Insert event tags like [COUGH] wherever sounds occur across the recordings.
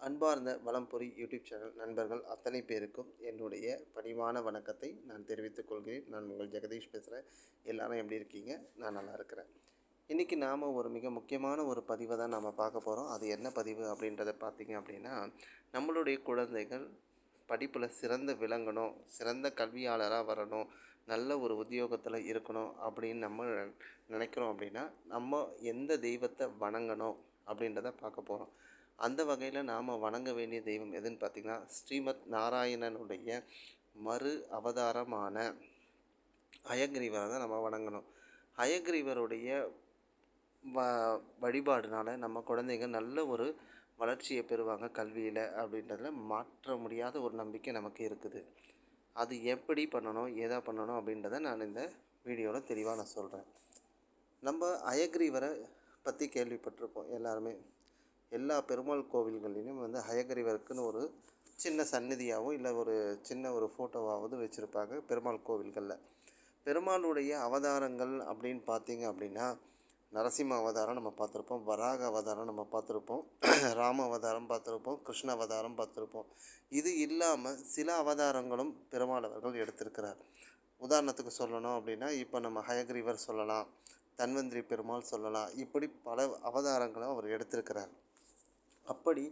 அன்பார்ந்த வளம்பொறி YouTube channel நண்பர்கள் அத்தனை பேருக்கும் என்னுடைய பணிவான வணக்கத்தை நான் தெரிவித்துக் கொள்கிறேன். நான் உங்கள் ஜெகதீஷ் பேசுகிறேன் எல்லாரும் எப்படி இருக்கீங்க? நான் நல்லா இருக்கிறேன். இன்றைக்கி நாம் ஒரு மிக முக்கியமான ஒரு பதிவை தான் நம்ம பார்க்க போகிறோம் அது என்ன பதிவு அப்படின்றத பார்த்தீங்க அப்படின்னா நம்மளுடைய குழந்தைகள் படிப்பில் சிறந்து விளங்கணும் சிறந்த கல்வியாளராக வரணும் நல்ல ஒரு உத்தியோகத்தில் இருக்கணும் அப்படின்னு நம்ம நினைக்கிறோம் அப்படின்னா நம்ம எந்த தெய்வத்தை வணங்கணும் அப்படின்றத பார்க்க போகிறோம் அந்த வகையில் நாம் வணங்க வேண்டிய தெய்வம் எதுன்னு பார்த்திங்கன்னா ஸ்ரீமத் நாராயணனுடைய மறு அவதாரமான அயக்ரீவரை தான் நம்ம வணங்கணும். அயக்ரீவருடைய வ வழிபாடுனால நம்ம குழந்தைங்க நல்ல ஒரு வளர்ச்சியை பெறுவாங்க கல்வியில் அப்படின்றதுல மாற்ற முடியாத ஒரு நம்பிக்கை நமக்கு இருக்குது. அது எப்படி பண்ணணும் எதை பண்ணணும் அப்படின்றத நான் இந்த வீடியோவில் தெளிவாக நான் சொல்கிறேன் நம்ம அயக்ரீவரை பற்றி கேள்விப்பட்டிருப்போம் எல்லாருமே. எல்லா பெருமாள் கோவில்கள்லையும் வந்து ஹயகிரிவருக்குன்னு ஒரு சின்ன சந்நிதியாகவும் இல்லை ஒரு சின்ன ஒரு ஃபோட்டோவாவது வச்சுருப்பாங்க பெருமாள் கோவில்களில். பெருமாளுடைய அவதாரங்கள் அப்படின்னு பார்த்தீங்க அப்படின்னா நரசிம்ம அவதாரம் நம்ம பார்த்துருப்போம் வராக அவதாரம் நம்ம பார்த்துருப்போம் [CLEARS THROAT] ராம அவதாரம் பார்த்துருப்போம் கிருஷ்ண அவதாரம் பார்த்துருப்போம். இது இல்லாமல் சில அவதாரங்களும் பெருமாள் அவர்கள் எடுத்திருக்கிறார். உதாரணத்துக்கு சொல்லணும் அப்படின்னா இப்போ நம்ம ஹயக்ரீவர் சொல்லலாம் தன்வந்திரி பெருமாள் சொல்லலாம் இப்படி பல அவதாரங்களும் அவர் எடுத்திருக்கிறார். அப்படி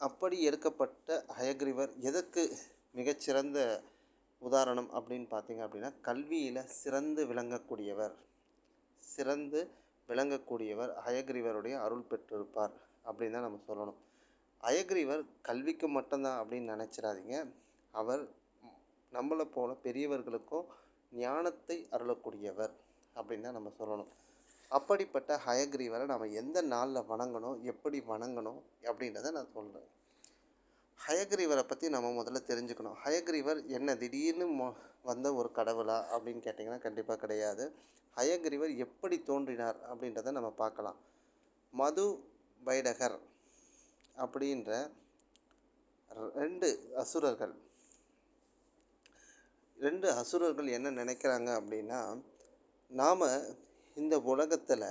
அப்படி எடுக்கப்பட்ட ஹயக்ரீவர் எதற்கு மிகச்சிறந்த உதாரணம் அப்படின்னு பார்த்தீங்க அப்படின்னா கல்வியில் சிறந்து விளங்கக்கூடியவர் சிறந்து விளங்கக்கூடியவர் அயக்ரீவருடைய அருள் பெற்றிருப்பார் அப்படின்னு தான் நம்ம சொல்லணும். அயக்ரீவர் கல்விக்கு மட்டும்தான் அப்படின்னு நினச்சிடாதீங்க. அவர் நம்மளை போல பெரியவர்களுக்கும் ஞானத்தை அருளக்கூடியவர் அப்படின்னு தான் நம்ம சொல்லணும். அப்படிப்பட்ட ஹயக்ரீவரை நம்ம எந்த நாளில் வணங்கணும் எப்படி வணங்கணும் அப்படின்றத நான் சொல்கிறேன் ஹயக்ரீவரை பற்றி நம்ம முதல்ல தெரிஞ்சுக்கணும். ஹயக்ரீவர் என்ன திடீர்னு மொ வந்த ஒரு கடவுளா அப்படின்னு கேட்டிங்கன்னா கண்டிப்பாக கிடையாது. ஹயக்ரீவர் எப்படி தோன்றினார் அப்படின்றத நம்ம பார்க்கலாம். மது பைடகர் அப்படின்ற ரெண்டு அசுரர்கள். ரெண்டு அசுரர்கள் என்ன நினைக்கிறாங்க அப்படின்னா நாம் இந்த உலகத்தில்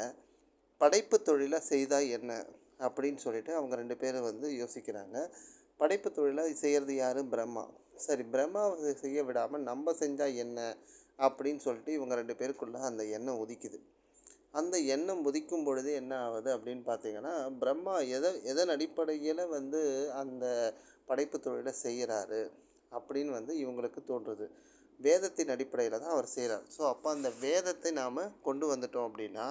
படைப்பு தொழிலை செய்தால் என்ன? அப்படின்னு சொல்லிட்டு அவங்க ரெண்டு பேரும் வந்து யோசிக்கிறாங்க. படைப்பு தொழிலை செய்கிறது யார்? பிரம்மா. சரி பிரம்மாவை செய்ய விடாமல் நம்ம செஞ்சால் என்ன? அப்படின்னு சொல்லிட்டு இவங்க ரெண்டு பேருக்குள்ளே அந்த எண்ணம் உதிக்குது. அந்த எண்ணம் உதிக்கும் பொழுது என்ன ஆகுது அப்படின்னு பார்த்தீங்கன்னா பிரம்மா எதை எதன் அடிப்படையில் வந்து அந்த படைப்பு தொழிலை செய்கிறாரு அப்படின்னு வந்து இவங்களுக்கு தோன்றுது. வேதத்தின் அடிப்படையில் தான் அவர் செய்கிறார் ஸோ அப்போ அந்த வேதத்தை நாம் கொண்டு வந்துட்டோம் அப்படின்னா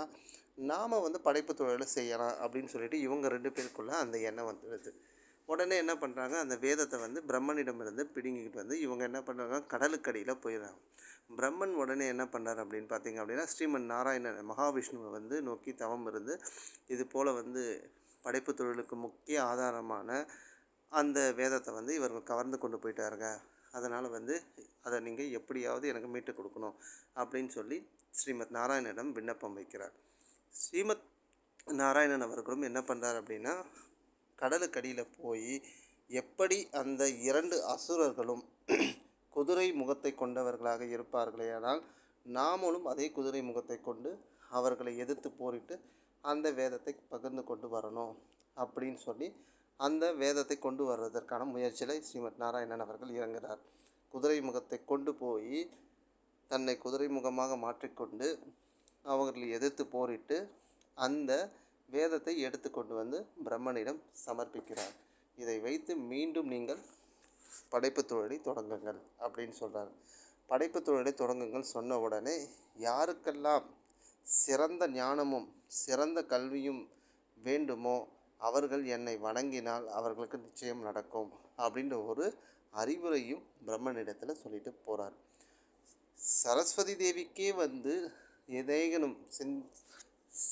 நாம் வந்து படைப்பு தொழிலை செய்யலாம் அப்படின்னு சொல்லிட்டு இவங்க ரெண்டு பேருக்குள்ளே அந்த எண்ணம் வந்துடுது. உடனே என்ன பண்ணுறாங்க அந்த வேதத்தை வந்து பிரம்மனிடமிருந்து பிடுங்கிக்கிட்டு வந்து இவங்க என்ன பண்ணுறாங்க கடலுக்கடியில் போயிடுறாங்க. பிரம்மன் உடனே என்ன பண்ணார் அப்படின்னு பார்த்தீங்க அப்படின்னா ஸ்ரீமன் நாராயணன் மகாவிஷ்ணுவை வந்து நோக்கி தவம் இருந்து இது போல் வந்து படைப்பு தொழிலுக்கு முக்கிய ஆதாரமான அந்த வேதத்தை வந்து இவர்கள் கவர்ந்து கொண்டு போயிட்டாருங்க. அதனால் வந்து அதை நீங்கள் எப்படியாவது எனக்கு மீட்டு கொடுக்கணும் அப்படின்னு சொல்லி ஸ்ரீமத் நாராயணனிடம் விண்ணப்பம் வைக்கிறார். ஸ்ரீமத் நாராயணன் அவர்களும் என்ன பண்ணுறார் அப்படின்னா கடலுக்கடியில் போய் எப்படி அந்த இரண்டு அசுரர்களும் குதிரை முகத்தை கொண்டவர்களாக இருப்பார்களே ஆனால் நாமளும் அதே குதிரை முகத்தை கொண்டு அவர்களை எதிர்த்து போரிட்டு அந்த வேதத்தை பகிர்ந்து கொண்டு வரணும் அப்படின்னு சொல்லி அந்த வேதத்தை கொண்டு வர்றதற்கான முயற்சியில் ஸ்ரீமத் நாராயணன் அவர்கள் இறங்குகிறார். குதிரை முகத்தை கொண்டு போய் தன்னை குதிரை முகமாக மாற்றிக்கொண்டு அவர்களை எதிர்த்து போரிட்டு அந்த வேதத்தை எடுத்து கொண்டு வந்து பிரம்மனிடம் சமர்ப்பிக்கிறார். இதை வைத்து மீண்டும் நீங்கள் படைப்பு தொழிலை தொடங்குங்கள் அப்படின்னு சொல்கிறார் படைப்பு தொழிலை தொடங்குங்கள் சொன்ன உடனே யாருக்கெல்லாம் சிறந்த ஞானமும் சிறந்த கல்வியும் வேண்டுமோ அவர்கள் என்னை வணங்கினால் அவர்களுக்கு நிச்சயம் நடக்கும் அப்படின்ற ஒரு அறிவுரையும் பிரம்மனிடத்தில் சொல்லிட்டு போகிறார் சரஸ்வதி தேவிக்கே வந்து ஏதேனும் சிந்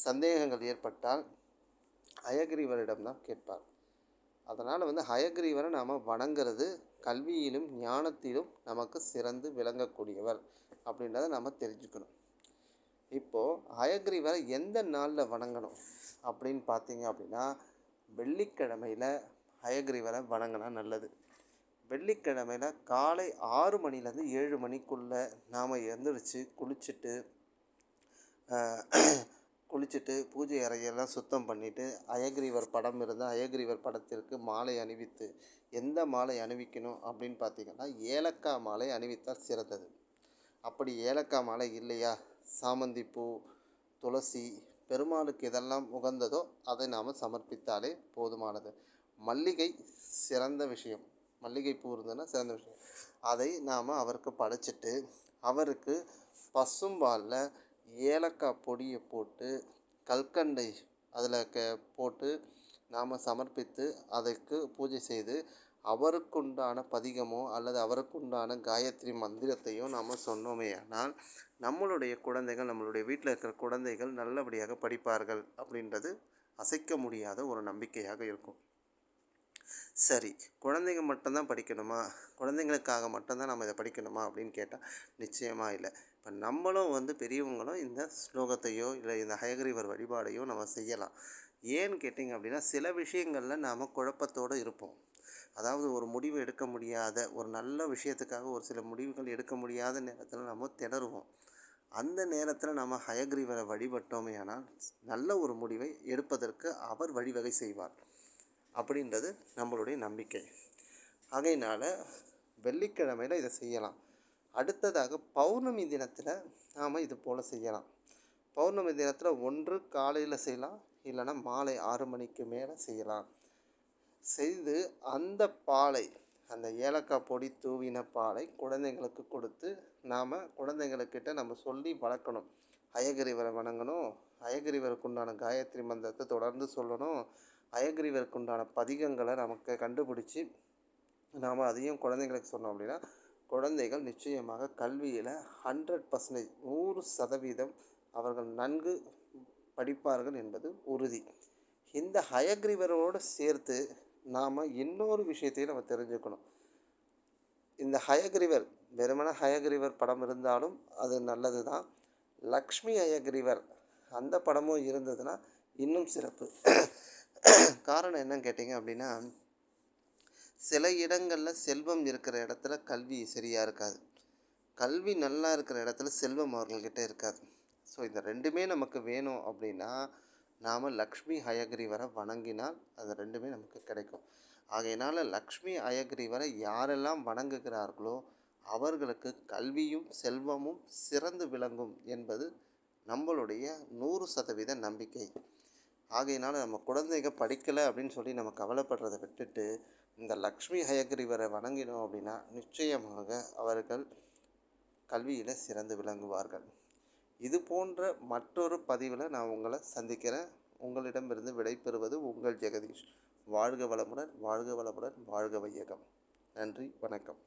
சந்தேகங்கள் ஏற்பட்டால் ஹயக்ரீவரிடம் தான் கேட்பார். அதனால் வந்து ஹயக்ரீவரை நாம் வணங்குறது கல்வியிலும் ஞானத்திலும் நமக்கு சிறந்து விளங்கக்கூடியவர் அப்படின்றத நம்ம தெரிஞ்சுக்கணும். இப்போது ஹயக்ரீவரை எந்த நாளில் வணங்கணும் அப்படின்னு பார்த்தீங்க அப்படின்னா வெள்ளிக்கிழமையில் ஹயக்ரீவரை வணங்கினா நல்லது. வெள்ளிக்கிழமையில் காலை ஆறு மணிலேருந்து ஏழு மணிக்குள்ளே நாம் எழுந்திரிச்சு குளிச்சுட்டு குளிச்சுட்டு பூஜை அறையெல்லாம் சுத்தம் பண்ணிவிட்டு அயக்ரீவர் படம் இருந்தால் அயக்ரீவர் படத்திற்கு மாலை அணிவித்து எந்த மாலை அணிவிக்கணும் அப்படின்னு பார்த்தீங்கன்னா ஏலக்காய் மாலை அணிவித்தால் சிறந்தது. அப்படி ஏலக்காய் மாலை இல்லையா? சாமந்தி பூ துளசி பெருமாளுக்கு எதெல்லாம் உகந்ததோ அதை நாம் சமர்ப்பித்தாலே போதுமானது. மல்லிகை சிறந்த விஷயம். மல்லிகை பூ இருந்ததுன்னா சிறந்த விஷயம். அதை நாம் அவருக்கு படைச்சிட்டு அவருக்கு பசும்பாலில் ஏலக்காய் பொடியை போட்டு கல்கண்டை அதில் க போட்டு நாம் சமர்ப்பித்து அதற்கு பூஜை செய்து அவருக்குண்டான பதிகமோ அல்லது அவருக்குண்டான காயத்ரி மந்திரத்தையோ நாம் சொன்னோமே ஆனால் நம்மளுடைய குழந்தைகள் நம்மளுடைய வீட்டில் இருக்கிற குழந்தைகள் நல்லபடியாக படிப்பார்கள் அப்படின்றது அசைக்க முடியாத ஒரு நம்பிக்கையாக இருக்கும். சரி குழந்தைங்க மட்டும்தான் படிக்கணுமா? குழந்தைங்களுக்காக மட்டும்தான் நம்ம இதை படிக்கணுமா அப்படின்னு கேட்டால் நிச்சயமாக இல்லை. இப்போ நம்மளும் வந்து பெரியவங்களும் இந்த ஸ்லோகத்தையோ இல்லை இந்த ஹயக்ரீவர் வழிபாடையோ நம்ம செய்யலாம். ஏன்னு கேட்டிங்க அப்படின்னா சில விஷயங்களில் நாம் குழப்பத்தோடு இருப்போம். அதாவது ஒரு முடிவு எடுக்க முடியாத ஒரு நல்ல விஷயத்துக்காக ஒரு சில முடிவுகள் எடுக்க முடியாத நேரத்தில் நம்ம திணறுவோம். அந்த நேரத்தில் நம்ம ஹயக்ரீவரை வழிபட்டோமே ஆனால் நல்ல ஒரு முடிவை எடுப்பதற்கு அவர் வழிவகை செய்வார் அப்படின்றது நம்மளுடைய நம்பிக்கை. ஆகையினால் வெள்ளிக்கிழமையில் இதை செய்யலாம். அடுத்ததாக பௌர்ணமி தினத்தில் நாம் இது போல் செய்யலாம். பௌர்ணமி தினத்தில் ஒன்று காலையில் செய்யலாம் இல்லைன்னா மாலை ஆறு மணிக்கு மேலே செய்யலாம். செய்து அந்த பாலை அந்த ஏலக்காய் பொடி தூவின பாலை குழந்தைங்களுக்கு கொடுத்து நாம் குழந்தைங்கக்கிட்ட நம்ம சொல்லி வளர்க்கணும். அயகிரிவரை வணங்கணும். அயகிரிவருக்கு உண்டான காயத்ரி மந்திரத்தை தொடர்ந்து சொல்லணும். அயகிரிவருக்கு உண்டான பதிகங்களை நமக்கு கண்டுபிடிச்சி நாம் அதையும் குழந்தைங்களுக்கு சொன்னோம் அப்படின்னா குழந்தைகள் நிச்சயமாக கல்வியில் ஹண்ட்ரட் பர்சன்டேஜ் நூறு சதவீதம் அவர்கள் நன்கு படிப்பார்கள் என்பது உறுதி. இந்த ஹயக்ரிவரோடு சேர்த்து நாம் இன்னொரு விஷயத்தையும் நம்ம தெரிஞ்சுக்கணும். இந்த ஹயக்ரிவர் வெறுமன ஹயக்ரிவர் படம் இருந்தாலும் அது நல்லது தான் லக்ஷ்மி ஹயக்ரிவர் அந்த படமும் இருந்ததுன்னா இன்னும் சிறப்பு. காரணம் என்னன்னு கேட்டிங்க அப்படின்னா சில இடங்களில் செல்வம் இருக்கிற இடத்துல கல்வி சரியாக இருக்காது. கல்வி நல்லா இருக்கிற இடத்துல செல்வம் அவர்கள்கிட்ட இருக்காது. ஸோ இந்த ரெண்டுமே நமக்கு வேணும் அப்படின்னா நாம் லக்ஷ்மி ஹயக்ரீவரை வணங்கினால் அது ரெண்டுமே நமக்கு கிடைக்கும். ஆகையினால் லக்ஷ்மி ஹயக்ரீவரை யாரெல்லாம் வணங்குகிறார்களோ அவர்களுக்கு கல்வியும் செல்வமும் சிறந்து விளங்கும் என்பது நம்மளுடைய நூறு சதவீத நம்பிக்கை. ஆகையினால் நம்ம குழந்தைங்க படிக்கலை அப்படின்னு சொல்லி நம்ம கவலைப்படுறதை விட்டுட்டு இந்த லக்ஷ்மி ஹயக்ரீவரை வணங்கினோம் அப்படின்னா நிச்சயமாக அவர்கள் கல்வியில் சிறந்து விளங்குவார்கள். இது போன்ற மற்றொரு பதிவில் நான் உங்களை சந்திக்கிறேன். உங்களிடமிருந்து விடைபெறுவது உங்கள் ஜெகதீஷ். வாழ்க வளமுடன் வாழ்க வளமுடன் வாழ்க வையகம். நன்றி வணக்கம்.